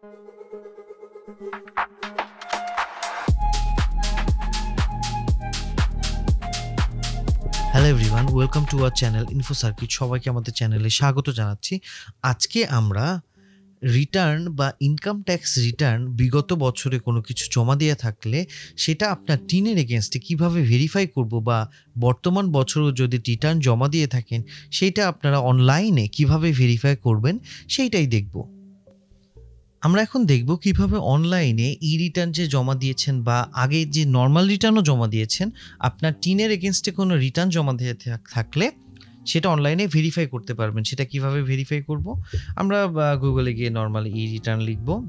Hello everyone welcome to our channel info circuit সবাইকে আমাদের চ্যানেলে স্বাগত জানাচ্ছি। আজকে আমরা রিটার্ন বা ইনকাম ট্যাক্স রিটার্ন বিগত বছরে কোনো কিছু জমা দিয়ে থাকলে সেটা আপনার টিনের এগেনস্টে কীভাবে ভেরিফাই করব বা বর্তমান বছরও যদি রিটার্ন জমা দিয়ে থাকেন, সেটা আপনারা অনলাইনে কীভাবে ভেরিফাই করবেন, সেইটাই দেখব। আমরা এখন দেখব কীভাবে অনলাইনে ই রিটার্ন যে জমা দিয়েছেন বা আগে যে নর্মাল রিটার্নও জমা দিয়েছেন, আপনার টিনের এগেনস্টে কোনো রিটার্ন জমা দিয়ে থাক- থাকলে সেটা অনলাইনে ভেরিফাই করতে পারবেন। সেটা কীভাবে ভেরিফাই করব? আমরা গুগলে গিয়ে নর্মাল ই রিটার্ন লিখব।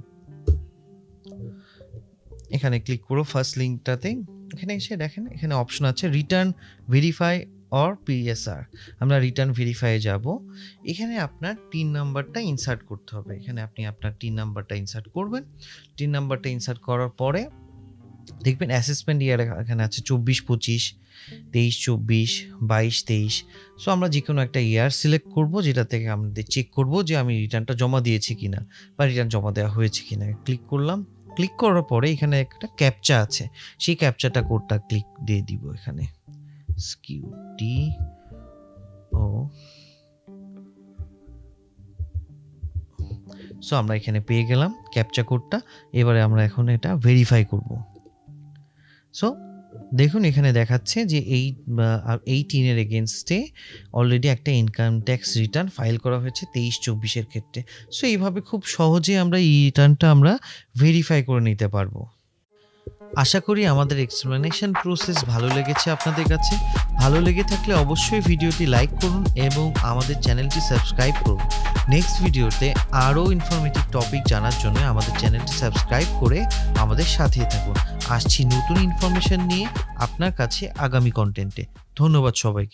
এখানে ক্লিক করো ফার্স্ট লিঙ্কটাতে এখানে এসে দেখেন, এখানে অপশন আছে রিটার্ন ভেরিফাই অর পিএসআর আমরা রিটার্ন ভেরিফাইয়ে যাব। এখানে আপনার টিন নাম্বারটা ইনসার্ট করতে হবে। এখানে আপনি আপনার টিন নাম্বারটা ইনসার্ট করবেন। টিন নাম্বারটা ইনসার্ট করার পরে দেখবেন অ্যাসেসমেন্ট ইয়ার এখানে আছে চব্বিশ, পঁচিশ, তেইশ, চব্বিশ, বাইশ, তেইশ। সো আমরা যে কোনো একটা ইয়ার সিলেক্ট করব, যেটা থেকে আমাদের চেক করব যে আমি রিটার্নটা জমা দিয়েছি কিনা বা রিটার্ন জমা দেওয়া হয়েছে কিনা। ক্লিক করলাম। ক্লিক করার পরে এখানে একটা ক্যাপচা আছে। সেই ক্যাপচাটা কোডটা ক্লিক দিয়ে দিব এখানে। স্কিউটি ও সো আমরা এখানে পেয়ে গেলাম ক্যাপচা কোডটা এবারে আমরা এখন এটা ভেরিফাই করব। সো দেখুন এখানে দেখাচ্ছে যে এই আহ, এই টিনের এগেনস্টে অলরেডি একটা ইনকাম ট্যাক্স রিটার্ন ফাইল করা হয়েছে তেইশ চব্বিশের ক্ষেত্রে। সো এইভাবে খুব সহজে আমরা এই রিটার্নটা আমরা ভেরিফাই করে নিতে পারব। আশা করি আমাদের এক্সপ্লেনেশন প্রসেস ভালো লেগেছে আপনাদের কাছে। ভালো লেগে থাকলে অবশ্যই ভিডিওটি লাইক করুন এবং আমাদের চ্যানেলটি সাবস্ক্রাইব করুন। নেক্সট ভিডিওতে আরও ইনফরমেটিভ টপিক জানার জন্য আমাদের চ্যানেলটি সাবস্ক্রাইব করে আমাদের সাথে থাকুন। আসছি নতুন ইনফরমেশন নিয়ে আপনার কাছে আগামী কন্টেন্টে ধন্যবাদ সবাইকে।